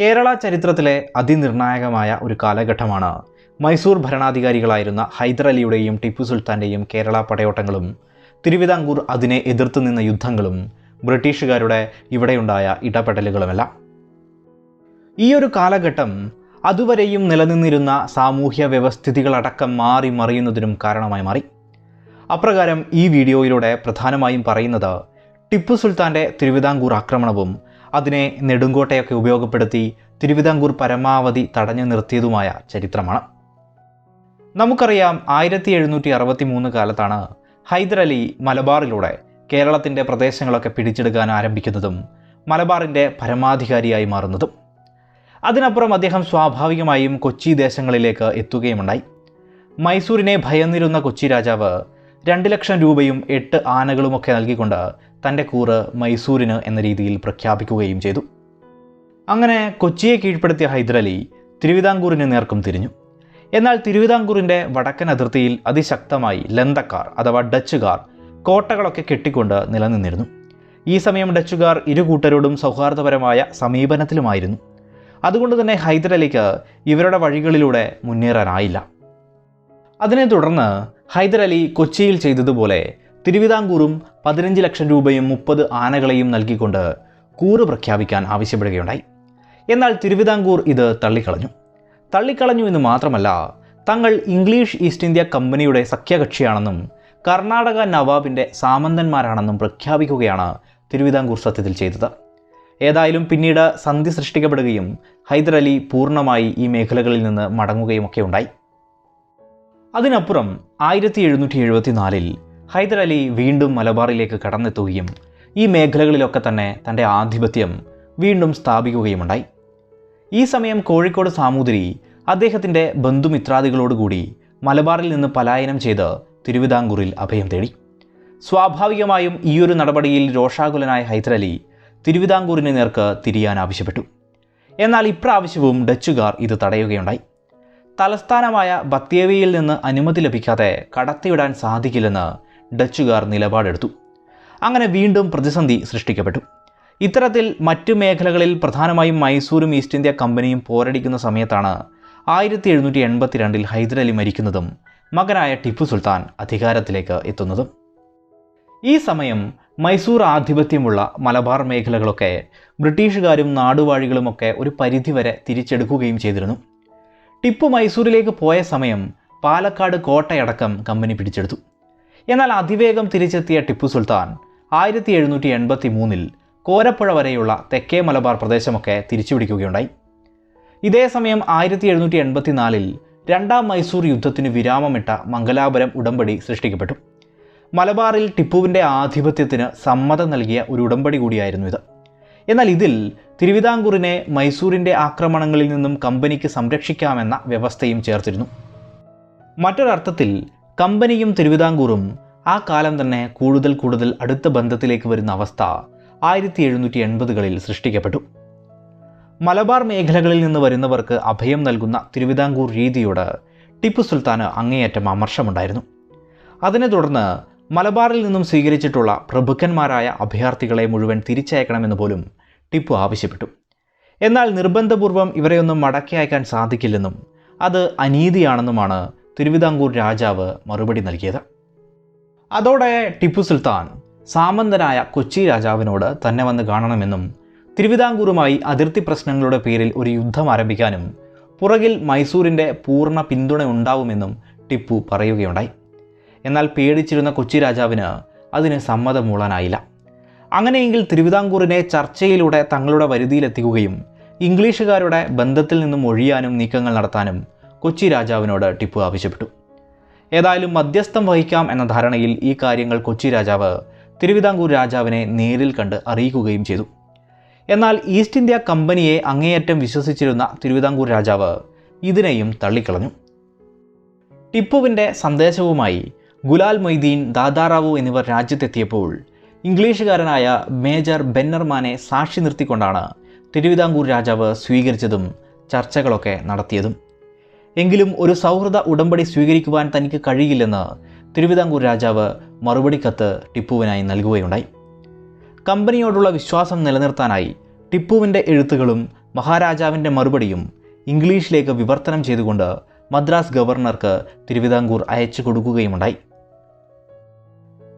കേരള ചരിത്രത്തിലെ അതിനിർണായകമായ ഒരു കാലഘട്ടമാണ്. മൈസൂർ ഭരണാധികാരികളായിരുന്ന ഹൈദരലിയുടെയും ടിപ്പു സുൽത്താന്റെയും കേരള പടയോട്ടങ്ങളും തിരുവിതാംകൂർ അതിനെ എതിർത്ത് നിന്ന യുദ്ധങ്ങളും ബ്രിട്ടീഷുകാരുടെ ഇവിടെയുണ്ടായ ഇടപെടലുകളുമെല്ലാം. ഈ ഒരു കാലഘട്ടം അതുവരെയും നിലനിന്നിരുന്ന സാമൂഹ്യ വ്യവസ്ഥിതികളടക്കം മാറി മറിയുന്നതിനും കാരണമായി മാറി. അപ്രകാരം ഈ വീഡിയോയിലൂടെ പ്രധാനമായും പറയുന്നത് ടിപ്പു സുൽത്താന്റെ തിരുവിതാംകൂർ ആക്രമണവും അതിനെ നെടുങ്കോട്ടയൊക്കെ ഉപയോഗപ്പെടുത്തി തിരുവിതാംകൂർ പരമാവധി തടഞ്ഞു നിർത്തിയതുമായ ചരിത്രമാണ്. നമുക്കറിയാം ആയിരത്തി എഴുന്നൂറ്റി അറുപത്തി മൂന്ന് കാലത്താണ് ഹൈദരലി മലബാറിലൂടെ കേരളത്തിന്റെ പ്രദേശങ്ങളൊക്കെ പിടിച്ചെടുക്കാൻ ആരംഭിക്കുന്നതും മലബാറിന്റെ പരമാധികാരിയായി മാറുന്നതും. അതിനപ്പുറം അദ്ദേഹം സ്വാഭാവികമായും കൊച്ചി ദേശങ്ങളിലേക്ക് എത്തുകയുമുണ്ടായി. മൈസൂരിനെ ഭയന്നിരുന്ന കൊച്ചി രാജാവ് രണ്ട് ലക്ഷം രൂപയും എട്ട് ആനകളുമൊക്കെ നൽകിക്കൊണ്ട് തന്റെ കൂറ് മൈസൂരിന് എന്ന രീതിയിൽ പ്രഖ്യാപിക്കുകയും ചെയ്തു. അങ്ങനെ കൊച്ചിയെ കീഴ്പ്പെടുത്തിയ ഹൈദരലി തിരുവിതാംകൂറിന് നേർക്കും തിരിഞ്ഞു. എന്നാൽ തിരുവിതാംകൂറിന്റെ വടക്കൻ അതിർത്തിയിൽ അതിശക്തമായി ലന്തക്കാർ അഥവാ ഡച്ചുകാർ കോട്ടകളൊക്കെ കെട്ടിക്കൊണ്ട് നിലനിന്നിരുന്നു. ഈ സമയം ഡച്ചുകാർ ഇരു കൂട്ടരോടും സൗഹാർദ്ദപരമായ സമീപനത്തിലുമായിരുന്നു. അതുകൊണ്ട് തന്നെ ഹൈദരലിക്ക് ഇവരുടെ വഴികളിലൂടെ മുന്നേറാനായില്ല. അതിനെ തുടർന്ന് ഹൈദരലി കൊച്ചിയിൽ ചെയ്തതുപോലെ തിരുവിതാംകൂറും പതിനഞ്ച് ലക്ഷം രൂപയും മുപ്പത് ആനകളെയും നൽകിക്കൊണ്ട് കൂറ് പ്രഖ്യാപിക്കാൻ ആവശ്യപ്പെടുകയുണ്ടായി. എന്നാൽ തിരുവിതാംകൂർ ഇത് തള്ളിക്കളഞ്ഞു. തള്ളിക്കളഞ്ഞു എന്ന് മാത്രമല്ല തങ്ങൾ ഇംഗ്ലീഷ് ഈസ്റ്റ് ഇന്ത്യ കമ്പനിയുടെ സഖ്യകക്ഷിയാണെന്നും കർണാടക നവാബിന്റെ സാമന്തന്മാരാണെന്നും പ്രഖ്യാപിക്കുകയാണ് തിരുവിതാംകൂർ സത്യത്തിൽ ചെയ്തത്. ഏതായാലും പിന്നീട് സന്ധി സൃഷ്ടിക്കപ്പെടുകയും ഹൈദരലി പൂർണമായി ഈ മേഖലകളിൽ നിന്ന് മടങ്ങുകയുമൊക്കെ ഉണ്ടായി. അതിനപ്പുറം ആയിരത്തി എഴുന്നൂറ്റി എഴുപത്തിനാലിൽ ഹൈദരലി വീണ്ടും മലബാറിലേക്ക് കടന്നെത്തുകയും ഈ മേഖലകളിലൊക്കെ തന്നെ തന്റെ ആധിപത്യം വീണ്ടും സ്ഥാപിക്കുകയുമുണ്ടായി. ഈ സമയം കോഴിക്കോട് സാമൂതിരി അദ്ദേഹത്തിന്റെ ബന്ധുമിത്രാദികളോടുകൂടി മലബാറിൽ നിന്ന് പലായനം ചെയ്ത് തിരുവിതാംകൂറിൽ അഭയം തേടി. സ്വാഭാവികമായും ഈയൊരു നടപടിയിൽ രോഷാകുലനായ ഹൈദരലി തിരുവിതാംകൂറിന് നേർക്ക് തിരിയാൻ ആവശ്യപ്പെട്ടു. എന്നാൽ ഇപ്രാവശ്യവും ഡച്ചുകാർ ഇത് തടയുകയുണ്ടായി. തലസ്ഥാനമായ ബത്തേവിയിൽ നിന്ന് അനുമതി ലഭിക്കാതെ കടത്തിവിടാൻ സാധിക്കില്ലെന്ന് ഡച്ചുകാർ നിലപാടെടുത്തു. അങ്ങനെ വീണ്ടും പ്രതിസന്ധി സൃഷ്ടിക്കപ്പെട്ടു. ഇത്തരത്തിൽ മറ്റു മേഖലകളിൽ പ്രധാനമായും മൈസൂരും ഈസ്റ്റ് ഇന്ത്യ കമ്പനിയും പോരടിക്കുന്ന സമയത്താണ് ആയിരത്തി എഴുന്നൂറ്റി എൺപത്തിരണ്ടിൽ ഹൈദരലി മരിക്കുന്നതും മകനായ ടിപ്പു സുൽത്താൻ അധികാരത്തിലേക്ക് എത്തുന്നതും. ഈ സമയം മൈസൂർ ആധിപത്യമുള്ള മലബാർ മേഖലകളൊക്കെ ബ്രിട്ടീഷുകാരും നാടുവാഴികളുമൊക്കെ ഒരു പരിധിവരെ തിരിച്ചെടുക്കുകയും ചെയ്തിരുന്നു. ടിപ്പു മൈസൂരിലേക്ക് പോയ സമയം പാലക്കാട് കോട്ടയടക്കം കമ്പനി പിടിച്ചെടുത്തു. എന്നാൽ അതിവേഗം തിരിച്ചെത്തിയ ടിപ്പു സുൽത്താൻ ആയിരത്തി എഴുന്നൂറ്റി എൺപത്തി മൂന്നിൽ കോരപ്പുഴ വരെയുള്ള തെക്കേ മലബാർ പ്രദേശമൊക്കെ തിരിച്ചുപിടിക്കുകയുണ്ടായി. ഇതേ സമയം ആയിരത്തി എഴുന്നൂറ്റി എൺപത്തിനാലിൽ രണ്ടാം മൈസൂർ യുദ്ധത്തിന് വിരാമമിട്ട മംഗലാപുരം ഉടമ്പടി സൃഷ്ടിക്കപ്പെട്ടു. മലബാറിൽ ടിപ്പുവിന്റെ ആധിപത്യത്തിന് സമ്മതം നൽകിയ ഒരു ഉടമ്പടി കൂടിയായിരുന്നു ഇത്. എന്നാൽ ഇതിൽ തിരുവിതാംകൂറിനെ മൈസൂരിന്റെ ആക്രമണങ്ങളിൽ നിന്നും കമ്പനിക്ക് സംരക്ഷിക്കാമെന്ന വ്യവസ്ഥയും ചേർത്തിരുന്നു. മറ്റൊരർത്ഥത്തിൽ കമ്പനിയും തിരുവിതാംകൂറും ആ കാലം തന്നെ കൂടുതൽ കൂടുതൽ അടുത്ത ബന്ധത്തിലേക്ക് വരുന്ന അവസ്ഥ ആയിരത്തി എഴുന്നൂറ്റി എൺപതുകളിൽ സൃഷ്ടിക്കപ്പെട്ടു. മലബാർ മേഖലകളിൽ നിന്ന് വരുന്നവർക്ക് അഭയം നൽകുന്ന തിരുവിതാംകൂർ രീതിയോട് ടിപ്പു സുൽത്താന് അങ്ങേയറ്റം അമർഷമുണ്ടായിരുന്നു. അതിനെ തുടർന്ന് മലബാറിൽ നിന്നും സ്വീകരിച്ചിട്ടുള്ള പ്രഭുക്കന്മാരായ അഭയാർത്ഥികളെ മുഴുവൻ തിരിച്ചയക്കണമെന്ന് പോലും ടിപ്പു ആവശ്യപ്പെട്ടു. എന്നാൽ നിർബന്ധപൂർവം ഇവരെയൊന്നും മടക്കി അയക്കാൻ സാധിക്കില്ലെന്നും അത് അനീതിയാണെന്നുമാണ് തിരുവിതാംകൂർ രാജാവ് മറുപടി നൽകിയത്. അതോടെ ടിപ്പു സുൽത്താൻ സാമന്തനായ കൊച്ചി രാജാവിനോട് തന്നെ വന്ന് കാണണമെന്നും തിരുവിതാംകൂറുമായി അതിർത്തി പ്രശ്നങ്ങളുടെ പേരിൽ ഒരു യുദ്ധം ആരംഭിക്കാനും പുറകിൽ മൈസൂരിന്റെ പൂർണ പിന്തുണ ഉണ്ടാവുമെന്നും ടിപ്പു പറയുകയുണ്ടായി. എന്നാൽ പേടിച്ചിരുന്ന കൊച്ചി രാജാവിന് അതിന് സമ്മതം മൂളാനായില്ല അങ്ങനെയെങ്കിൽ തിരുവിതാംകൂറിനെ ചർച്ചയിലൂടെ തങ്ങളുടെ വരുതിയിലെത്തിക്കുകയും ഇംഗ്ലീഷുകാരുടെ ബന്ധത്തിൽ നിന്നും ഒഴിയാനും നീക്കങ്ങൾ നടത്താനും കൊച്ചി രാജാവിനോട് ടിപ്പു ആവശ്യപ്പെട്ടു. ഏതായാലും മധ്യസ്ഥം വഹിക്കാം എന്ന ധാരണയിൽ ഈ കാര്യങ്ങൾ കൊച്ചി രാജാവ് തിരുവിതാംകൂർ രാജാവിനെ നേരിൽ കണ്ട് അറിയിക്കുകയും ചെയ്തു. എന്നാൽ ഈസ്റ്റ് ഇന്ത്യ കമ്പനിയെ അങ്ങേയറ്റം വിശ്വസിച്ചിരുന്ന തിരുവിതാംകൂർ രാജാവ് ഇതിനെയും തള്ളിക്കളഞ്ഞു. ടിപ്പുവിന്റെ സന്ദേശവുമായി ഗുലാൽ മൊയ്തീൻ ദാദാറാവു എന്നിവർ രാജ്യത്തെത്തിയപ്പോൾ ഇംഗ്ലീഷുകാരനായ മേജർ ബെന്നർമാനെ സാക്ഷി നിർത്തിക്കൊണ്ടാണ് തിരുവിതാംകൂർ രാജാവ് സ്വീകരിച്ചതും ചർച്ചകളൊക്കെ നടത്തിയതും. എങ്കിലും ഒരു സൗഹൃദ ഉടമ്പടി സ്വീകരിക്കുവാൻ തനിക്ക് കഴിയില്ലെന്ന് തിരുവിതാംകൂർ രാജാവ് മറുപടി കത്ത് ടിപ്പുവിനായി നൽകുകയുണ്ടായി. കമ്പനിയോടുള്ള വിശ്വാസം നിലനിർത്താനായി ടിപ്പുവിന്റെ എഴുത്തുകളും മഹാരാജാവിന്റെ മറുപടിയും ഇംഗ്ലീഷിലേക്ക് വിവർത്തനം ചെയ്തുകൊണ്ട് മദ്രാസ് ഗവർണർക്ക് തിരുവിതാംകൂർ അയച്ചു കൊടുക്കുകയുമുണ്ടായി.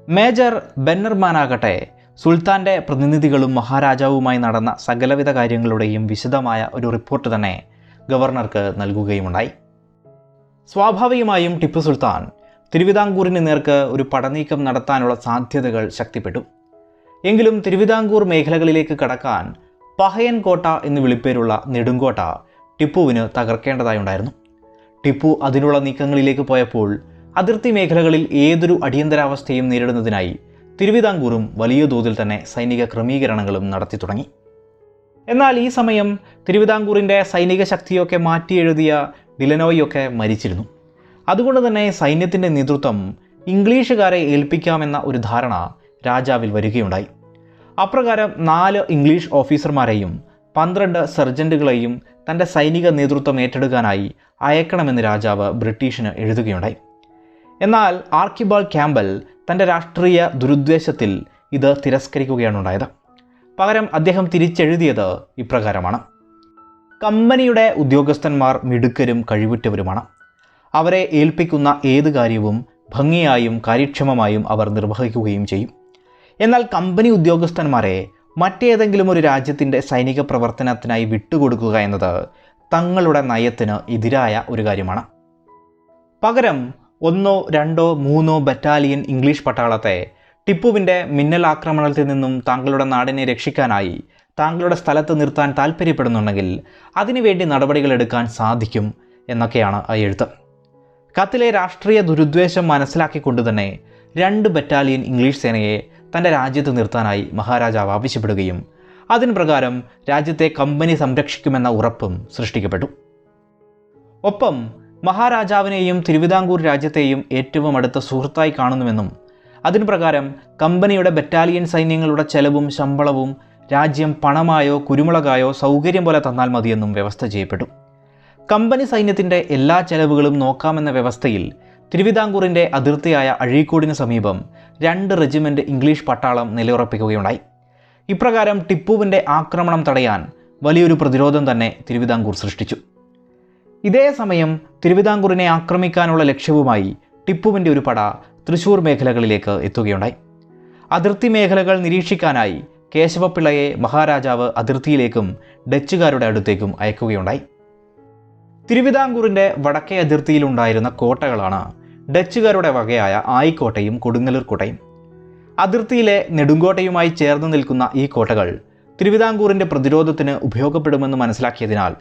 മേജർ ബെന്നർമാനാകട്ടെ സുൽത്താന്റെ പ്രതിനിധികളും മഹാരാജാവുമായി നടന്ന സകലവിധ കാര്യങ്ങളുടെയും വിശദമായ ഒരു റിപ്പോർട്ട് തന്നെ ഗവർണർക്ക് നൽകുകയുമുണ്ടായി. സ്വാഭാവികമായും ടിപ്പു സുൽത്താൻ തിരുവിതാംകൂറിന് നേർക്ക് ഒരു പടനീക്കം നടത്താനുള്ള സാധ്യതകൾ ശക്തിപ്പെട്ടു. എങ്കിലും തിരുവിതാംകൂർ മേഖലകളിലേക്ക് കടക്കാൻ പഹയൻ കോട്ട എന്ന് വിളിപ്പേരുള്ള നെടുങ്കോട്ട ടിപ്പുവിന് തകർക്കേണ്ടതായുണ്ടായിരുന്നു ടിപ്പു അതിനുള്ള നീക്കങ്ങളിലേക്ക് പോയപ്പോൾ അതിർത്തി മേഖലകളിൽ ഏതൊരു അടിയന്തരാവസ്ഥയും നേരിടുന്നതിനായി തിരുവിതാംകൂറും വലിയ തോതിൽ തന്നെ സൈനിക ക്രമീകരണങ്ങളും നടത്തി തുടങ്ങി. എന്നാൽ ഈ സമയം തിരുവിതാംകൂറിന്റെ സൈനിക ശക്തിയൊക്കെ മാറ്റിയെഴുതിയ ഡിലനോയൊക്കെ മരിച്ചിരുന്നു. അതുകൊണ്ട് തന്നെ സൈന്യത്തിന്റെ നേതൃത്വം ഇംഗ്ലീഷുകാരെ ഏൽപ്പിക്കാമെന്ന ഒരു ധാരണ രാജാവിൽ വരികയുണ്ടായി. അപ്രകാരം നാല് ഇംഗ്ലീഷ് ഓഫീസർമാരെയും പന്ത്രണ്ട് സർജന്റുകളെയും തന്റെ സൈനിക നേതൃത്വം ഏറ്റെടുക്കാനായി അയക്കണമെന്ന് രാജാവ് ബ്രിട്ടീഷിന് എഴുതുകയുണ്ടായി. എന്നാൽ ആർക്കിബാൾ ക്യാമ്പൽ തന്റെ രാഷ്ട്രീയ ദുരുദ്ദേശത്തിൽ ഇത് തിരസ്കരിക്കുകയാണ് ഉണ്ടായത് പകരം അദ്ദേഹം തിരിച്ചെഴുതിയത് ഇപ്രകാരമാണ്. കമ്പനിയുടെ ഉദ്യോഗസ്ഥന്മാർ മിടുക്കരും കഴിവുറ്റവരുമാണ്. അവരെ ഏൽപ്പിക്കുന്ന ഏത് കാര്യവും ഭംഗിയായും കാര്യക്ഷമമായും അവർ നിർവഹിക്കുകയും ചെയ്യും. എന്നാൽ കമ്പനി ഉദ്യോഗസ്ഥന്മാരെ മറ്റേതെങ്കിലും ഒരു രാജ്യത്തിന്റെ സൈനിക പ്രവർത്തനത്തിനായി വിട്ടുകൊടുക്കുക എന്നത് തങ്ങളുടെ നയത്തിന് എതിരായ ഒരു കാര്യമാണ്. പകരം ഒന്നോ രണ്ടോ മൂന്നോ ബറ്റാലിയൻ ഇംഗ്ലീഷ് പട്ടാളത്തെ ടിപ്പുവിന്റെ മിന്നൽ ആക്രമണത്തിൽ നിന്നും താങ്കളുടെ നാടിനെ രക്ഷിക്കാനായി താങ്കളുടെ സ്ഥലത്ത് നിർത്താൻ താല്പര്യപ്പെടുന്നുണ്ടെങ്കിൽ അതിനുവേണ്ടി നടപടികൾ എടുക്കാൻ സാധിക്കും എന്നൊക്കെയാണ് ആ എഴുത്ത്. കത്തിലെ രാഷ്ട്രീയ ദുരുദ്വേഷം മനസ്സിലാക്കിക്കൊണ്ട് തന്നെ രണ്ട് ബറ്റാലിയൻ ഇംഗ്ലീഷ് സേനയെ തന്റെ രാജ്യത്ത് നിർത്താനായി മഹാരാജാവ് ആവശ്യപ്പെടുകയും അതിന് പ്രകാരം രാജ്യത്തെ കമ്പനി സംരക്ഷിക്കുമെന്ന ഉറപ്പും സൃഷ്ടിക്കപ്പെട്ടു. ഒപ്പം മഹാരാജാവിനെയും തിരുവിതാംകൂർ രാജ്യത്തെയും ഏറ്റവും അടുത്ത സുഹൃത്തായി കാണുന്നുവെന്നും അതിനു പ്രകാരം കമ്പനിയുടെ ബറ്റാലിയൻ സൈന്യങ്ങളുടെ ചെലവും ശമ്പളവും രാജ്യം പണമായോ കുരുമുളകായോ സൗകര്യം പോലെ തന്നാൽ മതിയെന്നും വ്യവസ്ഥ ചെയ്യപ്പെട്ടു. കമ്പനി സൈന്യത്തിന്റെ എല്ലാ ചെലവുകളും നോക്കാമെന്ന വ്യവസ്ഥയിൽ തിരുവിതാംകൂറിന്റെ അതിർത്തിയായ അഴീക്കോടിന് സമീപം രണ്ട് റെജിമെന്റ് ഇംഗ്ലീഷ് പട്ടാളം നിലയുറപ്പിക്കുകയുണ്ടായി. ഇപ്രകാരം ടിപ്പുവിന്റെ ആക്രമണം തടയാൻ വലിയൊരു പ്രതിരോധം തന്നെ തിരുവിതാംകൂർ സൃഷ്ടിച്ചു. ഇതേ സമയം തിരുവിതാംകൂറിനെ ആക്രമിക്കാനുള്ള ലക്ഷ്യവുമായി ടിപ്പുവിന്റെ ഒരു പട തൃശൂർ മേഖലകളിലേക്ക് എത്തുകയുണ്ടായി. അതിർത്തി മേഖലകൾ നിരീക്ഷിക്കാനായി കേശവപിള്ളയെ മഹാരാജാവ് അതിർത്തിയിലേക്കും ഡച്ചുകാരുടെ അടുത്തേക്കും അയക്കുകയുണ്ടായി. തിരുവിതാംകൂറിന്റെ വടക്കേ അതിർത്തിയിലുണ്ടായിരുന്ന കോട്ടകളാണ് ഡച്ചുകാരുടെ വകയായ ആയിക്കോട്ടയും കൊടുങ്ങല്ലൂർ കോട്ടയും. അതിർത്തിയിലെ നെടുങ്കോട്ടയുമായി ചേർന്ന് നിൽക്കുന്ന ഈ കോട്ടകൾ തിരുവിതാംകൂറിന്റെ പ്രതിരോധത്തിന് ഉപയോഗപ്പെടുമെന്ന് മനസ്സിലാക്കിയതിനാൽ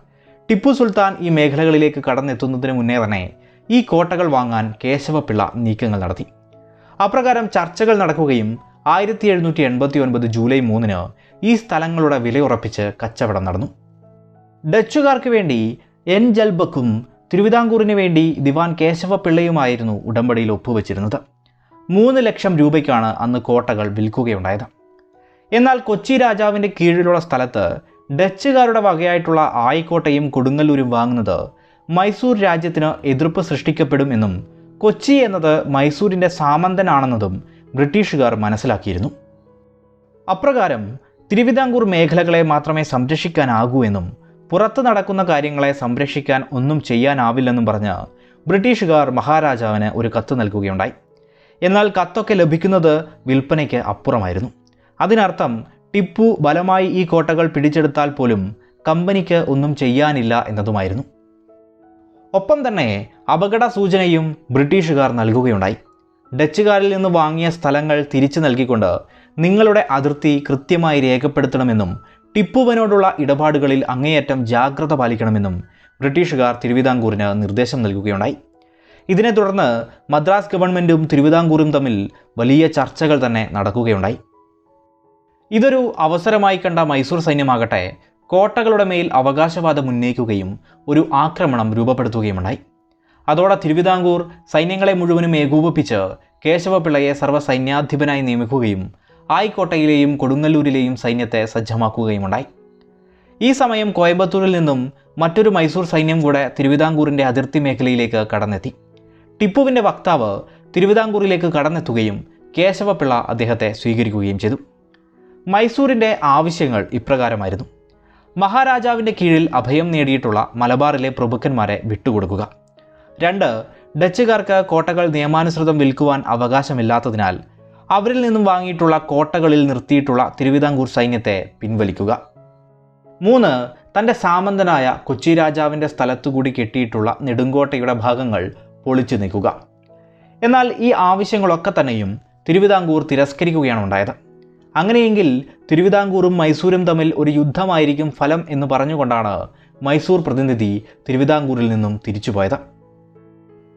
ടിപ്പു സുൽത്താൻ ഈ മേഖലകളിലേക്ക് കടന്നെത്തുന്നതിന് മുന്നേ തന്നെ ഈ കോട്ടകൾ വാങ്ങാൻ കേശവപിള്ള നീക്കങ്ങൾ നടത്തി. അപ്രകാരം ചർച്ചകൾ നടക്കുകയും ആയിരത്തി എഴുന്നൂറ്റി എൺപത്തി ഒൻപത് ജൂലൈ മൂന്നിന് ഈ സ്ഥലങ്ങളുടെ വിലയുറപ്പിച്ച് കച്ചവടം നടന്നു. ഡച്ചുകാർക്ക് വേണ്ടി എൻ. ജൽബക്കും തിരുവിതാംകൂറിന് വേണ്ടി ദിവാൻ കേശവ കേശവപിള്ളയുമായിരുന്നു ഉടമ്പടിയിൽ ഒപ്പുവെച്ചിരുന്നത്. മൂന്ന് ലക്ഷം രൂപയ്ക്കാണ് അന്ന് കോട്ടകൾ വിൽക്കുകയുണ്ടായത്. എന്നാൽ കൊച്ചി രാജാവിന്റെ കീഴിലുള്ള സ്ഥലത്ത് ഡച്ചുകാരുടെ വകയായിട്ടുള്ള ആയിക്കോട്ടയും കൊടുങ്ങല്ലൂരും വാങ്ങുന്നത് മൈസൂർ രാജ്യത്തിന് എതിർപ്പ് സൃഷ്ടിക്കപ്പെടും എന്നും കൊച്ചി എന്നത് മൈസൂരിന്റെ സാമന്തനാണെന്നതും ബ്രിട്ടീഷുകാർ മനസ്സിലാക്കിയിരുന്നു. അപ്രകാരം തിരുവിതാംകൂർ മേഖലകളെ മാത്രമേ സംരക്ഷിക്കാനാകൂ എന്നും പുറത്ത് നടക്കുന്ന കാര്യങ്ങളെ സംരക്ഷിക്കാൻ ഒന്നും ചെയ്യാനാവില്ലെന്നും പറഞ്ഞ് ബ്രിട്ടീഷുകാർ മഹാരാജാവിന് ഒരു കത്ത് നൽകുകയുണ്ടായി. എന്നാൽ കത്തൊക്കെ ലഭിക്കുന്നത് വിൽപ്പനയ്ക്ക് അപ്പുറമായിരുന്നു. അതിനർത്ഥം ടിപ്പു ബലമായി ഈ കോട്ടകൾ പിടിച്ചെടുത്താൽ പോലും കമ്പനിക്ക് ഒന്നും ചെയ്യാനില്ല എന്നതുമായിരുന്നു. ഒപ്പം തന്നെ അപകട സൂചനയും ബ്രിട്ടീഷുകാർ നൽകുകയുണ്ടായി. ഡച്ചുകാരിൽ നിന്ന് വാങ്ങിയ സ്ഥലങ്ങൾ തിരിച്ചു നൽകിക്കൊണ്ട് നിങ്ങളുടെ അതിർത്തി കൃത്യമായി രേഖപ്പെടുത്തണമെന്നും ടിപ്പുവിനോടുള്ള ഇടപാടുകളിൽ അങ്ങേയറ്റം ജാഗ്രത പാലിക്കണമെന്നും ബ്രിട്ടീഷുകാർ തിരുവിതാംകൂറിന് നിർദ്ദേശം നൽകുകയുണ്ടായി. ഇതിനെ തുടർന്ന് മദ്രാസ് ഗവൺമെന്റും തിരുവിതാംകൂറും തമ്മിൽ വലിയ ചർച്ചകൾ തന്നെ നടക്കുകയുണ്ടായി. ഇതൊരു അവസരമായി കണ്ട മൈസൂർ സൈന്യമാകട്ടെ കോട്ടകളുടെ മേൽ അവകാശവാദം ഉന്നയിക്കുകയും ഒരു ആക്രമണം രൂപപ്പെടുത്തുകയുമുണ്ടായി. അതോടെ തിരുവിതാംകൂർ സൈന്യങ്ങളെ മുഴുവനും ഏകോപിപ്പിച്ച് കേശവപിള്ളയെ സർവസൈന്യാധിപനായി നിയമിക്കുകയും ആയിക്കോട്ടയിലെയും കൊടുങ്ങല്ലൂരിലെയും സൈന്യത്തെ സജ്ജമാക്കുകയുമുണ്ടായി. ഈ സമയം കോയമ്പത്തൂരിൽ നിന്നും മറ്റൊരു മൈസൂർ സൈന്യം കൂടെ തിരുവിതാംകൂറിന്റെ അതിർത്തി മേഖലയിലേക്ക് കടന്നെത്തി. ടിപ്പുവിന്റെ വക്താവ് തിരുവിതാംകൂറിലേക്ക് കടന്നെത്തുകയും കേശവപിള്ള അദ്ദേഹത്തെ സ്വീകരിക്കുകയും ചെയ്തു. മൈസൂരിന്റെ ആവശ്യങ്ങൾ ഇപ്രകാരമായിരുന്നു. മഹാരാജാവിന്റെ കീഴിൽ അഭയം നേടിയിട്ടുള്ള മലബാറിലെ പ്രഭുക്കന്മാരെ വിട്ടുകൊടുക്കുക. രണ്ട് ഡച്ചുകാർക്ക് കോട്ടകൾ നിയമാനുസൃതം വിൽക്കുവാൻ അവകാശമില്ലാത്തതിനാൽ അവരിൽ നിന്നും വാങ്ങിയിട്ടുള്ള കോട്ടകളിൽ നിർത്തിയിട്ടുള്ള തിരുവിതാംകൂർ സൈന്യത്തെ പിൻവലിക്കുക. മൂന്ന് തന്റെ സാമന്തനായ കൊച്ചി രാജാവിന്റെ സ്ഥലത്തുകൂടി കെട്ടിയിട്ടുള്ള നെടുങ്കോട്ടയുടെ ഭാഗങ്ങൾ പൊളിച്ചു നീക്കുക. എന്നാൽ ഈ ആവശ്യങ്ങളൊക്കെ തന്നെയും തിരുവിതാംകൂർ തിരസ്കരിക്കുകയാണ് ഉണ്ടായത്. അങ്ങനെയെങ്കിൽ തിരുവിതാംകൂറും മൈസൂരും തമ്മിൽ ഒരു യുദ്ധമായിരിക്കും ഫലം എന്ന് പറഞ്ഞുകൊണ്ടാണ് മൈസൂർ പ്രതിനിധി തിരുവിതാംകൂറിൽ നിന്നും തിരിച്ചുപോയത്.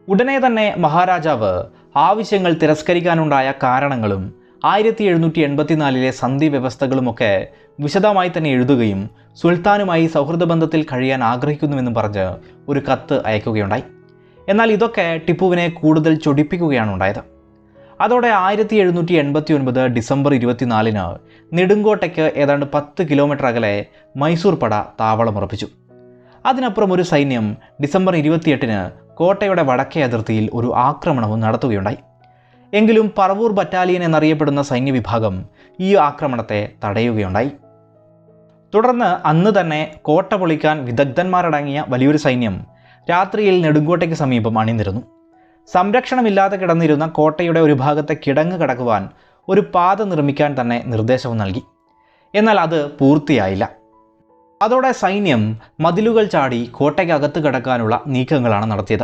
ഉടനെ തന്നെ മഹാരാജാവ് ആവശ്യങ്ങൾ തിരസ്കരിക്കാനുണ്ടായ കാരണങ്ങളും ആയിരത്തി എഴുന്നൂറ്റി എൺപത്തിനാലിലെ സന്ധി വ്യവസ്ഥകളുമൊക്കെ വിശദമായി തന്നെ എഴുതുകയും സുൽത്താനുമായി സൗഹൃദ ബന്ധത്തിൽ കഴിയാൻ ആഗ്രഹിക്കുന്നുവെന്നും പറഞ്ഞ് ഒരു കത്ത് അയക്കുകയുണ്ടായി. എന്നാൽ ഇതൊക്കെ ടിപ്പുവിനെ കൂടുതൽ ചൊടിപ്പിക്കുകയാണ് ഉണ്ടായത്. അതോടെ ആയിരത്തി എഴുന്നൂറ്റി എൺപത്തി ഒൻപത് ഡിസംബർ ഇരുപത്തിനാലിന് നെടുങ്കോട്ടയ്ക്ക് ഏതാണ്ട് പത്ത് കിലോമീറ്റർ അകലെ മൈസൂർ പട താവളമുറപ്പിച്ചു. അതിനപ്പുറം ഒരു സൈന്യം ഡിസംബർ ഇരുപത്തിയെട്ടിന് കോട്ടയുടെ വടക്കേ അതിർത്തിയിൽ ഒരു ആക്രമണവും നടത്തുകയുണ്ടായി. എങ്കിലും പറവൂർ ബറ്റാലിയൻ എന്നറിയപ്പെടുന്ന സൈന്യവിഭാഗം ഈ ആക്രമണത്തെ തടയുകയുണ്ടായി. തുടർന്ന് അന്ന് തന്നെ കോട്ട പൊളിക്കാൻ വിദഗ്ധന്മാരടങ്ങിയ വലിയൊരു സൈന്യം രാത്രിയിൽ നെടുങ്കോട്ടയ്ക്ക് സമീപം അണിനിരുന്നു. സംരക്ഷണമില്ലാതെ കിടന്നിരുന്ന കോട്ടയുടെ ഒരു ഭാഗത്തെ കിടങ്ങ് കടക്കുവാൻ ഒരു പാത നിർമ്മിക്കാൻ തന്നെ നിർദ്ദേശവും നൽകി. എന്നാൽ അത് പൂർത്തിയായില്ല. അതോടെ സൈന്യം മതിലുകൾ ചാടി കോട്ടയ്ക്കകത്ത് കടക്കാനുള്ള നീക്കങ്ങളാണ് നടത്തിയത്.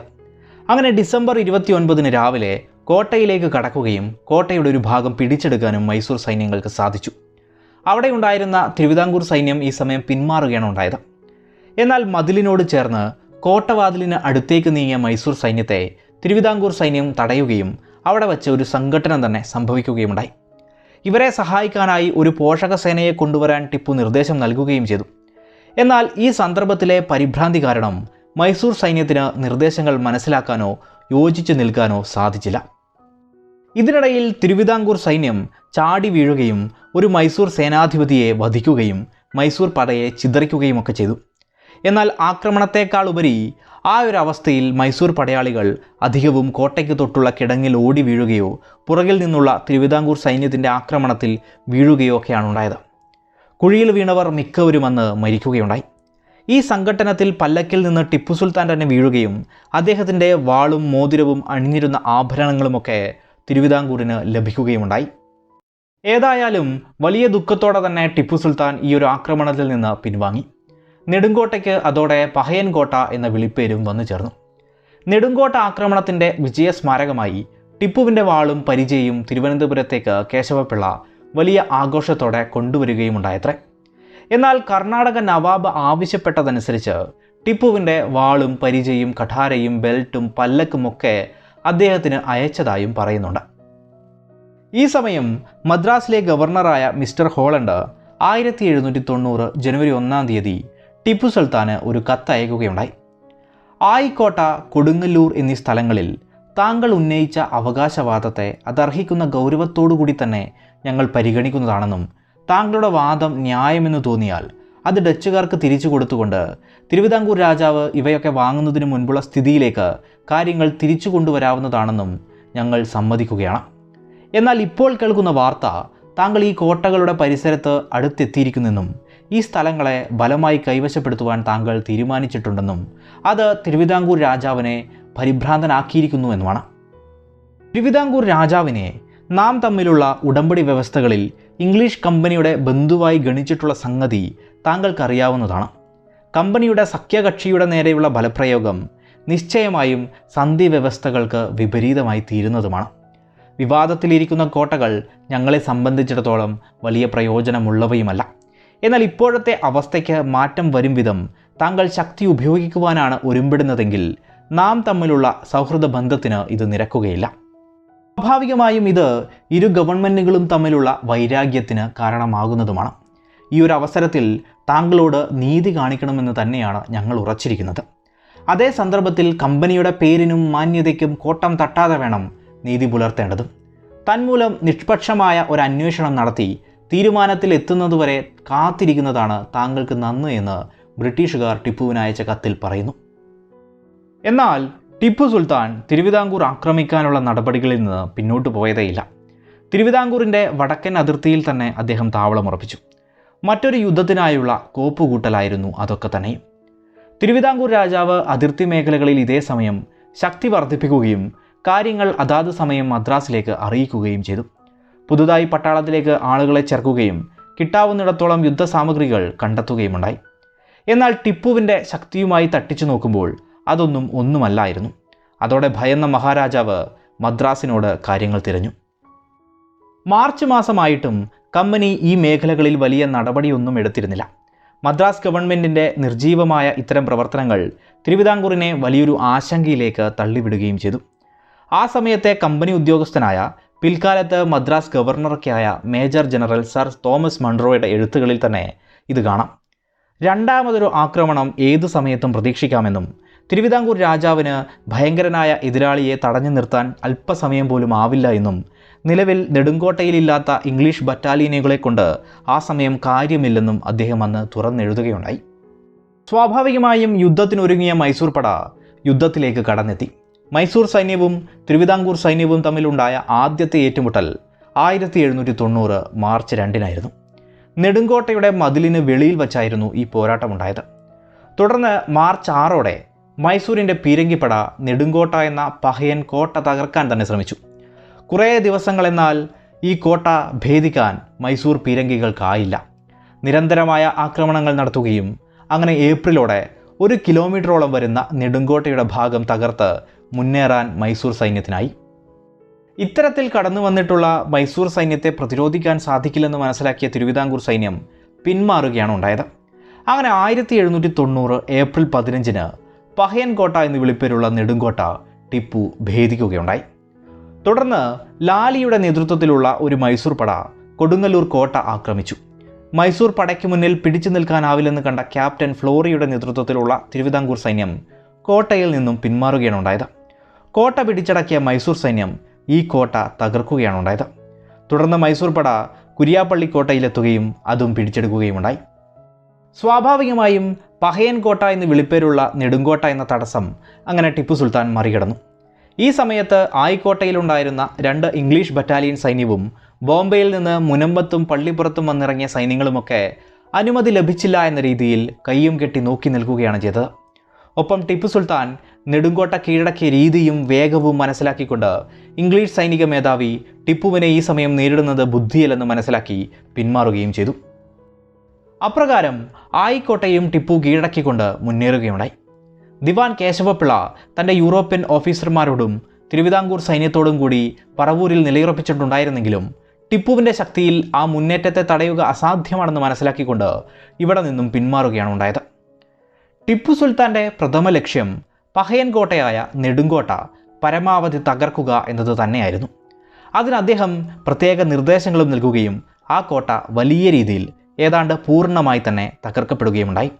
അങ്ങനെ ഡിസംബർ ഇരുപത്തി ഒൻപതിന് രാവിലെ കോട്ടയിലേക്ക് കടക്കുകയും കോട്ടയുടെ ഒരു ഭാഗം പിടിച്ചെടുക്കാനും മൈസൂർ സൈന്യങ്ങൾക്ക് സാധിച്ചു. അവിടെ ഉണ്ടായിരുന്ന തിരുവിതാംകൂർ സൈന്യം ഈ സമയം പിന്മാറുകയാണ് ഉണ്ടായത്. എന്നാൽ മതിലിനോട് ചേർന്ന് കോട്ടവാതിലിന് അടുത്തേക്ക് നീങ്ങിയ മൈസൂർ സൈന്യത്തെ തിരുവിതാംകൂർ സൈന്യം തടയുകയും അവിടെ വച്ച് ഒരു സംഘടന തന്നെ സംഭവിക്കുകയുണ്ടായി ഇവരെ സഹായിക്കാനായി ഒരു പോഷക സേനയെ കൊണ്ടുവരാൻ ടിപ്പു നിർദ്ദേശം നൽകുകയും ചെയ്തു. എന്നാൽ ഈ സന്ദർഭത്തിലെ പരിഭ്രാന്തി കാരണം മൈസൂർ സൈന്യത്തിന് നിർദ്ദേശങ്ങൾ മനസ്സിലാക്കാനോ യോജിച്ചു നിൽക്കാനോ സാധിച്ചില്ല. ഇതിനിടയിൽ തിരുവിതാംകൂർ സൈന്യം ചാടി വീഴുകയും ഒരു മൈസൂർ സേനാധിപതിയെ വധിക്കുകയും മൈസൂർ പടയെ ചിതറിക്കുകയും ഒക്കെ ചെയ്തു. എന്നാൽ ആക്രമണത്തെക്കാൾ ഉപരി ആ ഒരു അവസ്ഥയിൽ മൈസൂർ പടയാളികൾ അധികവും കോട്ടയ്ക്ക് തൊട്ടുള്ള കിടങ്ങിൽ ഓടി വീഴുകയോ പുറകിൽ നിന്നുള്ള തിരുവിതാംകൂർ സൈന്യത്തിന്റെ ആക്രമണത്തിൽ വീഴുകയോ ഒക്കെയാണ് ഉണ്ടായത്. കുഴിയിൽ വീണവർ മിക്കവരും അന്ന് മരിക്കുകയുണ്ടായി. ഈ സംഘട്ടനത്തിൽ പല്ലക്കിൽ നിന്ന് ടിപ്പു സുൽത്താൻ തന്നെ വീഴുകയും അദ്ദേഹത്തിന്റെ വാളും മോതിരവും അണിഞ്ഞിരുന്ന ആഭരണങ്ങളുമൊക്കെ തിരുവിതാംകൂറിന് ലഭിക്കുകയുമുണ്ടായി. ഏതായാലും വലിയ ദുഃഖത്തോടെ തന്നെ ടിപ്പു സുൽത്താൻ ഈ ഒരു ആക്രമണത്തിൽ നിന്ന് പിൻവാങ്ങി. നെടുങ്കോട്ടയ്ക്ക് അതോടെ പഹയൻകോട്ട എന്ന വിളിപ്പേരും വന്നു ചേർന്നു. നെടുങ്കോട്ട ആക്രമണത്തിന്റെ വിജയസ്മാരകമായി ടിപ്പുവിന്റെ വാളും പരിചയും തിരുവനന്തപുരത്തേക്ക് കേശവപിള്ള വലിയ ആഘോഷത്തോടെ കൊണ്ടുവരികയുമുണ്ടായത്രേ. എന്നാൽ കർണാടക നവാബ് ആവശ്യപ്പെട്ടതനുസരിച്ച് ടിപ്പുവിന്റെ വാളും പരിചയും കഠാരയും ബെൽറ്റും പല്ലക്കുമൊക്കെ അദ്ദേഹത്തിന് അയച്ചതായും പറയുന്നുണ്ട്. ഈ സമയം മദ്രാസിലെ ഗവർണറായ മിസ്റ്റർ ഹോളണ്ട് ആയിരത്തി എഴുന്നൂറ്റി തൊണ്ണൂറ് ജനുവരി ഒന്നാം തീയതി ടിപ്പു സുൽത്താന് ഒരു കത്തയക്കുകയുണ്ടായി. ആയിക്കോട്ട കൊടുങ്ങല്ലൂർ എന്നീ സ്ഥലങ്ങളിൽ താങ്കൾ ഉന്നയിച്ച അവകാശവാദത്തെ അതർഹിക്കുന്ന ഗൗരവത്തോടുകൂടി തന്നെ ഞങ്ങൾ പരിഗണിക്കുന്നതാണെന്നും താങ്കളുടെ വാദം ന്യായമെന്ന് തോന്നിയാൽ അത് ഡച്ചുകാർക്ക് തിരിച്ചു കൊടുത്തുകൊണ്ട് തിരുവിതാംകൂർ രാജാവ് ഇവയൊക്കെ വാങ്ങുന്നതിന് മുൻപുള്ള സ്ഥിതിയിലേക്ക് കാര്യങ്ങൾ തിരിച്ചു കൊണ്ടുവരാവുന്നതാണെന്നും ഞങ്ങൾ സമ്മതിക്കുകയാണ്. എന്നാൽ ഇപ്പോൾ കേൾക്കുന്ന വാർത്ത താങ്കൾ ഈ കോട്ടകളുടെ പരിസരത്ത് അടുത്തെത്തിയിരിക്കുന്നെന്നും ഈ സ്ഥലങ്ങളെ ബലമായി കൈവശപ്പെടുത്തുവാൻ താങ്കൾ തീരുമാനിച്ചിട്ടുണ്ടെന്നും അത് തിരുവിതാംകൂർ രാജാവിനെ പരിഭ്രാന്തനാക്കിയിരിക്കുന്നുവെന്നുമാണ്. തിരുവിതാംകൂർ രാജാവിനെ നാം തമ്മിലുള്ള ഉടമ്പടി വ്യവസ്ഥകളിൽ ഇംഗ്ലീഷ് കമ്പനിയുടെ ബന്ധുവായി ഗണിച്ചിട്ടുള്ള സംഗതി താങ്കൾക്കറിയാവുന്നതാണ്. കമ്പനിയുടെ സഖ്യകക്ഷിയുടെ നേരെയുള്ള ബലപ്രയോഗം നിശ്ചയമായും സന്ധി വ്യവസ്ഥകൾക്ക് വിപരീതമായി തീരുന്നതുമാണ്. വിവാദത്തിലിരിക്കുന്ന കോട്ടകൾ ഞങ്ങളെ സംബന്ധിച്ചിടത്തോളം വലിയ പ്രയോജനമുള്ളവയുമല്ല. എന്നാൽ ഇപ്പോഴത്തെ അവസ്ഥയ്ക്ക് മാറ്റം വരും വിധം താങ്കൾ ശക്തി ഉപയോഗിക്കുവാനാണ് ഒരുമ്പിടുന്നതെങ്കിൽ നാം തമ്മിലുള്ള സൗഹൃദ ബന്ധത്തിന് ഇത് നിരക്കുകയില്ല. സ്വാഭാവികമായും ഇത് ഇരു ഗവൺമെന്റുകളും തമ്മിലുള്ള വൈരാഗ്യത്തിന് കാരണമാകുന്നതുമാണ്. ഈ ഒരു അവസരത്തിൽ താങ്കളോട് നീതി കാണിക്കണമെന്ന് തന്നെയാണ് ഞങ്ങൾ ഉറച്ചിരിക്കുന്നത്. അതേ സന്ദർഭത്തിൽ കമ്പനിയുടെ പേരിനും മാന്യതയ്ക്കും കോട്ടം തട്ടാതെ വേണം നീതി പുലർത്തേണ്ടതും. തന്മൂലം നിഷ്പക്ഷമായ ഒരു അന്വേഷണം നടത്തി തീരുമാനത്തിൽ എത്തുന്നതുവരെ കാത്തിരിക്കുന്നതാണ് താങ്കൾക്ക് നന്ന് എന്ന് ബ്രിട്ടീഷുകാർ ടിപ്പുവിനയച്ച കത്തിൽ പറയുന്നു. എന്നാൽ ടിപ്പു സുൽത്താൻ തിരുവിതാംകൂർ ആക്രമിക്കാനുള്ള നടപടികളിൽ നിന്ന് പിന്നോട്ട് പോയതേയില്ല. തിരുവിതാംകൂറിന്റെ വടക്കൻ അതിർത്തിയിൽ തന്നെ അദ്ദേഹം താവളമുറപ്പിച്ചു മറ്റൊരു യുദ്ധത്തിനായുള്ള കോപ്പുകൂട്ടലായിരുന്നു അതൊക്കെ തന്നെ. തിരുവിതാംകൂർ രാജാവ് അതിർത്തി മേഖലകളിൽ ഇതേ സമയം ശക്തി വർദ്ധിപ്പിക്കുകയും കാര്യങ്ങൾ അതാത് സമയം മദ്രാസിലേക്ക് അറിയിക്കുകയും ചെയ്തു. പുതുതായി പട്ടാളത്തിലേക്ക് ആളുകളെ ചേർക്കുകയും കിട്ടാവുന്നിടത്തോളം യുദ്ധസാമഗ്രികൾ കണ്ടെത്തുകയുമുണ്ടായി. എന്നാൽ ടിപ്പുവിന്റെ ശക്തിയുമായി തട്ടിച്ചു നോക്കുമ്പോൾ അതൊന്നും ഒന്നുമല്ലായിരുന്നു. അതോടെ ഭയന്ന മഹാരാജാവ് മദ്രാസിനോട് കാര്യങ്ങൾ തിരഞ്ഞു. മാർച്ച് മാസമായിട്ടും കമ്പനി ഈ മേഖലകളിൽ വലിയ നടപടിയൊന്നും എടുത്തിരുന്നില്ല. മദ്രാസ് ഗവൺമെന്റിന്റെ നിർജീവമായ ഇത്തരം പ്രവർത്തനങ്ങൾ തിരുവിതാംകൂറിനെ വലിയൊരു ആശങ്കയിലേക്ക് തള്ളിവിടുകയും ചെയ്തു. ആ സമയത്തെ കമ്പനി ഉദ്യോഗസ്ഥനായ പിൽക്കാലത്ത് മദ്രാസ് ഗവർണറൊക്കെയായ മേജർ ജനറൽ സർ തോമസ് മൺറോയുടെ എഴുത്തുകളിൽ തന്നെ ഇത് കാണാം. രണ്ടാമതൊരു ആക്രമണം ഏതു സമയത്തും പ്രതീക്ഷിക്കാമെന്നും തിരുവിതാംകൂർ രാജാവിന് ഭയങ്കരനായ എതിരാളിയെ തടഞ്ഞു നിർത്താൻ അല്പസമയം പോലും ആവില്ല എന്നും നിലവിൽ നെടുങ്കോട്ടയിലില്ലാത്ത ഇംഗ്ലീഷ് ബറ്റാലിയനുകളെ കൊണ്ട് ആ സമയം കാര്യമില്ലെന്നും അദ്ദേഹം അന്ന് തുറന്നെഴുതുകയുണ്ടായി. സ്വാഭാവികമായും യുദ്ധത്തിനൊരുങ്ങിയ മൈസൂർ പട യുദ്ധത്തിലേക്ക് കടന്നെത്തി. മൈസൂർ സൈന്യവും തിരുവിതാംകൂർ സൈന്യവും തമ്മിലുണ്ടായ ആദ്യത്തെ ഏറ്റുമുട്ടൽ ആയിരത്തി എഴുന്നൂറ്റി തൊണ്ണൂറ് മാർച്ച് രണ്ടിനായിരുന്നു. നെടുങ്കോട്ടയുടെ മതിലിന് വെളിയിൽ വച്ചായിരുന്നു ഈ പോരാട്ടമുണ്ടായത്. തുടർന്ന് മാർച്ച് ആറോടെ മൈസൂരിന്റെ പീരങ്കിപ്പട നെടുങ്കോട്ട എന്ന പഹയൻ കോട്ട തകർക്കാൻ തന്നെ ശ്രമിച്ചു. കുറേ ദിവസങ്ങളെന്നാൽ ഈ കോട്ട ഭേദിക്കാൻ മൈസൂർ പീരങ്കികൾക്കായില്ല. നിരന്തരമായ ആക്രമണങ്ങൾ നടത്തുകയും അങ്ങനെ ഏപ്രിലോടെ ഒരു കിലോമീറ്ററോളം വരുന്ന നെടുങ്കോട്ടയുടെ ഭാഗം തകർത്ത് മുന്നേറാൻ മൈസൂർ സൈന്യത്തിനായി. ഇത്തരത്തിൽ കടന്നു വന്നിട്ടുള്ള മൈസൂർ സൈന്യത്തെ പ്രതിരോധിക്കാൻ സാധിക്കില്ലെന്ന് മനസ്സിലാക്കിയ തിരുവിതാംകൂർ സൈന്യം പിന്മാറുകയാണ് ഉണ്ടായത്. അങ്ങനെ ആയിരത്തി എഴുന്നൂറ്റി തൊണ്ണൂറ് ഏപ്രിൽ പതിനഞ്ചിന് പഹയൻ കോട്ട എന്ന് വിളിപ്പേരുള്ള നെടുങ്കോട്ട ടിപ്പു ഭേദിക്കുകയുണ്ടായി. തുടർന്ന് ലാലിയുടെ നേതൃത്വത്തിലുള്ള ഒരു മൈസൂർ പട കൊടുങ്ങല്ലൂർ കോട്ട ആക്രമിച്ചു. മൈസൂർ പടയ്ക്ക് മുന്നിൽ പിടിച്ചു നിൽക്കാനാവില്ലെന്ന് കണ്ട ക്യാപ്റ്റൻ ഫ്ലോറിയുടെ നേതൃത്വത്തിലുള്ള തിരുവിതാംകൂർ സൈന്യം കോട്ടയിൽ നിന്നും പിന്മാറുകയാണ് ഉണ്ടായത്. കോട്ട പിടിച്ചടക്കിയ മൈസൂർ സൈന്യം ഈ കോട്ട തകർക്കുകയാണ് ഉണ്ടായത്. തുടർന്ന് മൈസൂർ പട കുരിയാപ്പള്ളി കോട്ടയിലെത്തുകയും അതും പിടിച്ചെടുക്കുകയുമുണ്ടായി. സ്വാഭാവികമായും പഹയൻ കോട്ട എന്ന് വിളിപ്പേരുള്ള നെടുങ്കോട്ട എന്ന തടസ്സം അങ്ങനെ ടിപ്പു സുൽത്താൻ മറികടന്നു. ഈ സമയത്ത് ആയിക്കോട്ടയിലുണ്ടായിരുന്ന രണ്ട് ഇംഗ്ലീഷ് ബറ്റാലിയൻ സൈന്യവും ബോംബെയിൽ നിന്ന് മുനമ്പത്തും പള്ളിപ്പുറത്തും വന്നിറങ്ങിയ സൈന്യങ്ങളുമൊക്കെ അനുമതി ലഭിച്ചില്ല എന്ന രീതിയിൽ കയ്യും കെട്ടി നോക്കി നിൽക്കുകയാണ് ചെയ്തത്. ഒപ്പം ടിപ്പു സുൽത്താൻ നെടുങ്കോട്ട കീഴടക്കിയ രീതിയും വേഗവും മനസ്സിലാക്കിക്കൊണ്ട് ഇംഗ്ലീഷ് സൈനിക മേധാവി ടിപ്പുവിനെ ഈ സമയം നേരിടുന്നത് ബുദ്ധിയല്ലെന്ന് മനസ്സിലാക്കി പിന്മാറുകയും ചെയ്തു. അപ്രകാരം ആയിക്കോട്ടയും ടിപ്പു കീഴടക്കിക്കൊണ്ട് മുന്നേറുകയുണ്ടായി. ദിവാൻ കേശവപിള്ള തന്റെ യൂറോപ്യൻ ഓഫീസർമാരോടും തിരുവിതാംകൂർ സൈന്യത്തോടും കൂടി പറവൂരിൽ നിലയുറപ്പിച്ചിട്ടുണ്ടായിരുന്നെങ്കിലും ടിപ്പുവിന്റെ ശക്തിയിൽ ആ മുന്നേറ്റത്തെ തടയുക അസാധ്യമാണെന്ന് മനസ്സിലാക്കിക്കൊണ്ട് ഇവിടെ നിന്നും പിന്മാറുകയാണ് ഉണ്ടായത്. ടിപ്പു സുൽത്താന്റെ പ്രഥമ ലക്ഷ്യം പഹയൻകോട്ടയായ നെടുങ്കോട്ട പരമാവധി തകർക്കുക എന്നത് തന്നെയായിരുന്നു. അതിന് അദ്ദേഹം പ്രത്യേക നിർദ്ദേശങ്ങളും നൽകുകയും ആ കോട്ട വലിയ രീതിയിൽ ഏതാണ്ട് പൂർണമായി തന്നെ തകർക്കപ്പെടുകയുമുണ്ടായി.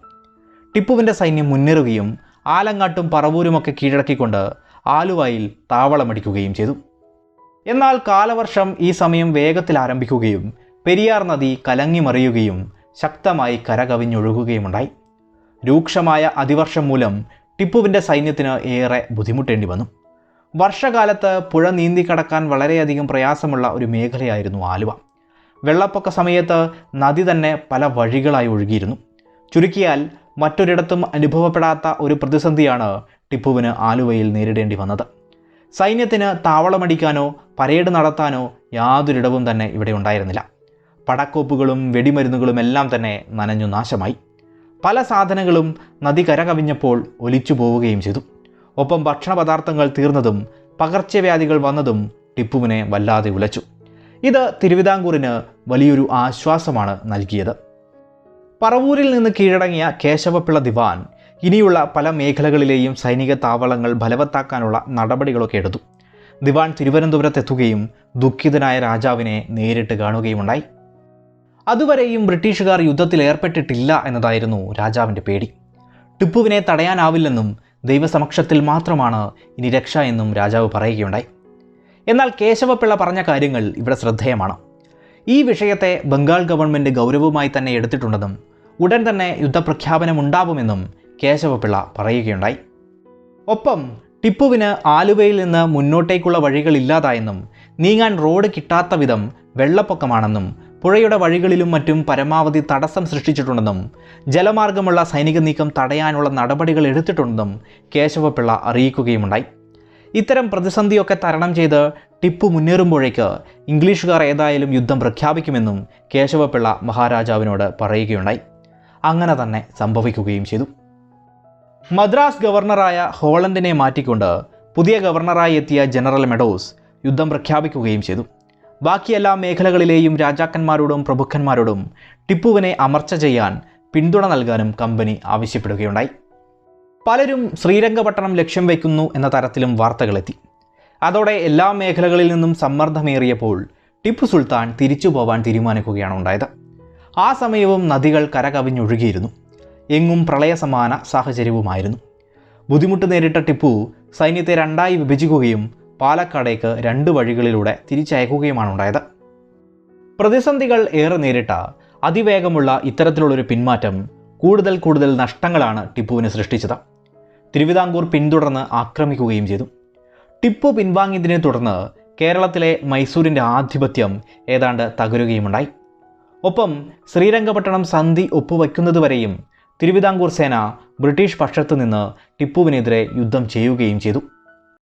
ടിപ്പുവിന്റെ സൈന്യം മുന്നേറുകയും ആലങ്ങാട്ടും പറവൂരുമൊക്കെ കീഴടക്കിക്കൊണ്ട് ആലുവയിൽ താവളമടിക്കുകയും ചെയ്തു. എന്നാൽ കാലവർഷം ഈ സമയം വേഗത്തിൽ ആരംഭിക്കുകയും പെരിയാർ നദി കലങ്ങിമറിയുകയും ശക്തമായി കരകവിഞ്ഞൊഴുകുകയുമുണ്ടായി. രൂക്ഷമായ അതിവർഷം മൂലം ടിപ്പുവിന്റെ സൈന്യത്തിന് ഏറെ ബുദ്ധിമുട്ടേണ്ടി വന്നു. വർഷകാലത്ത് പുഴ നീന്തി കടക്കാൻ വളരെയധികം പ്രയാസമുള്ള ഒരു മേഖലയായിരുന്നു ആലുവ. വെള്ളപ്പൊക്ക സമയത്ത് നദി തന്നെ പല വഴികളായി ഒഴുകിയിരുന്നു. ചുരുക്കിയാൽ മറ്റൊരിടത്തും അനുഭവപ്പെടാത്ത ഒരു പ്രതിസന്ധിയാണ് ടിപ്പുവിന് ആലുവയിൽ നേരിടേണ്ടി വന്നത്. സൈന്യത്തിന് താവളമടിക്കാനോ പരേഡ് നടത്താനോ യാതൊരിടവും തന്നെ ഇവിടെ ഉണ്ടായിരുന്നില്ല. പടക്കോപ്പുകളും വെടിമരുന്നുകളും എല്ലാം തന്നെ നനഞ്ഞു നാശമായി. പല സാധനങ്ങളും നദി കരകവിഞ്ഞപ്പോൾ ഒലിച്ചു പോവുകയും ചെയ്തു. ഒപ്പം ഭക്ഷണ പദാർത്ഥങ്ങൾ തീർന്നതും പകർച്ചവ്യാധികൾ വന്നതും ടിപ്പുവിനെ വല്ലാതെ ഉലച്ചു. ഇത് തിരുവിതാംകൂറിന് വലിയൊരു ആശ്വാസമാണ് നൽകിയത്. പറവൂരിൽ നിന്ന് കീഴടങ്ങിയ കേശവപിള്ള ദിവാൻ ഇനിയുള്ള പല മേഖലകളിലെയും സൈനിക താവളങ്ങൾ ബലവത്താക്കാനുള്ള നടപടികളൊക്കെ എടുത്തു. ദിവാൻ തിരുവനന്തപുരത്തെത്തുകയും ദുഃഖിതനായ രാജാവിനെ നേരിട്ട് കാണുകയുമുണ്ടായി. അതുവരെയും ബ്രിട്ടീഷുകാർ യുദ്ധത്തിൽ ഏർപ്പെട്ടിട്ടില്ല എന്നതായിരുന്നു രാജാവിന്റെ പേടി. ടിപ്പുവിനെ തടയാനാവില്ലെന്നും ദൈവസമക്ഷത്തിൽ മാത്രമാണ് ഇനി രക്ഷ എന്നും രാജാവ് പറയുകയുണ്ടായി. എന്നാൽ കേശവപിള്ള പറഞ്ഞ കാര്യങ്ങൾ ഇവിടെ ശ്രദ്ധേയമാണ്. ഈ വിഷയത്തെ ബംഗാൾ ഗവൺമെന്റ് ഗൗരവമായി തന്നെ എടുത്തിട്ടുണ്ടെന്നും ഉടൻ തന്നെ യുദ്ധപ്രഖ്യാപനം യുദ്ധപ്രഖ്യാപനമുണ്ടാവുമെന്നും കേശവപിള്ള പറയുകയുണ്ടായി. ഒപ്പം ടിപ്പുവിന് ആലുവയിൽ നിന്ന് മുന്നോട്ടേക്കുള്ള വഴികളില്ലാതായെന്നും നീങ്ങാൻ റോഡ് കിട്ടാത്ത വിധം വെള്ളപ്പൊക്കമാണെന്നും പുഴയുടെ വഴികളിലും മറ്റും പരമാവധി തടസ്സം സൃഷ്ടിച്ചിട്ടുണ്ടെന്നും ജലമാർഗമുള്ള സൈനിക നീക്കം തടയാനുള്ള നടപടികൾ എടുത്തിട്ടുണ്ടെന്നും കേശവപിള്ള അറിയിക്കുകയുമുണ്ടായി. ഇത്തരം പ്രതിസന്ധിയൊക്കെ തരണം ചെയ്ത് ടിപ്പു മുന്നേറുമ്പോഴേക്ക് ഇംഗ്ലീഷുകാർ ഏതായാലും യുദ്ധം പ്രഖ്യാപിക്കുമെന്നും കേശവപിള്ള മഹാരാജാവിനോട് പറയുകയുണ്ടായി. അങ്ങനെ തന്നെ സംഭവിക്കുകയും ചെയ്തു. മദ്രാസ് ഗവർണറായ ഹോളണ്ടിനെ മാറ്റിക്കൊണ്ട് പുതിയ ഗവർണറായി എത്തിയ ജനറൽ മെഡോസ് യുദ്ധം പ്രഖ്യാപിക്കുകയും ചെയ്തു. ബാക്കി എല്ലാ മേഖലകളിലെയും രാജാക്കന്മാരോടും പ്രഭുക്കന്മാരോടും ടിപ്പുവിനെ അമർച്ച ചെയ്യാൻ പിന്തുണ നൽകാനും കമ്പനി ആവശ്യപ്പെടുകയുണ്ടായി. പലരും ശ്രീരംഗപട്ടണം ലക്ഷ്യം വയ്ക്കുന്നു എന്ന തരത്തിലും വാർത്തകളെത്തി. അതോടെ എല്ലാ മേഖലകളിൽ നിന്നും സമ്മർദ്ദമേറിയപ്പോൾ ടിപ്പു സുൽത്താൻ തിരിച്ചു പോവാൻ തീരുമാനിക്കുകയാണ് ഉണ്ടായത്. ആ സമയവും നദികൾ കരകവിഞ്ഞൊഴുകിയിരുന്നു. എങ്ങും പ്രളയസമാന സാഹചര്യവുമായിരുന്നു. ബുദ്ധിമുട്ട് നേരിട്ട ടിപ്പു സൈന്യത്തെ രണ്ടായി വിഭജിക്കുകയും പാലക്കാടേക്ക് രണ്ട് വഴികളിലൂടെ തിരിച്ചയക്കുകയുമാണ് ഉണ്ടായത്. പ്രതിസന്ധികൾ ഏറെ നേരിട്ട അതിവേഗമുള്ള ഇത്തരത്തിലുള്ളൊരു പിന്മാറ്റം കൂടുതൽ കൂടുതൽ നഷ്ടങ്ങളാണ് ടിപ്പുവിന് സൃഷ്ടിച്ചത്. തിരുവിതാംകൂർ പിന്തുടർന്ന് ആക്രമിക്കുകയും ചെയ്തു. ടിപ്പു പിൻവാങ്ങിയതിനെ തുടർന്ന് കേരളത്തിലെ മൈസൂരിന്റെ ആധിപത്യം ഏതാണ്ട് തകരുകയുമുണ്ടായി. ഒപ്പം ശ്രീരംഗപട്ടണം സന്ധി ഒപ്പുവയ്ക്കുന്നതുവരെയും തിരുവിതാംകൂർ സേന ബ്രിട്ടീഷ് പക്ഷത്തു നിന്ന് ടിപ്പുവിനെതിരെ യുദ്ധം ചെയ്യുകയും ചെയ്തു.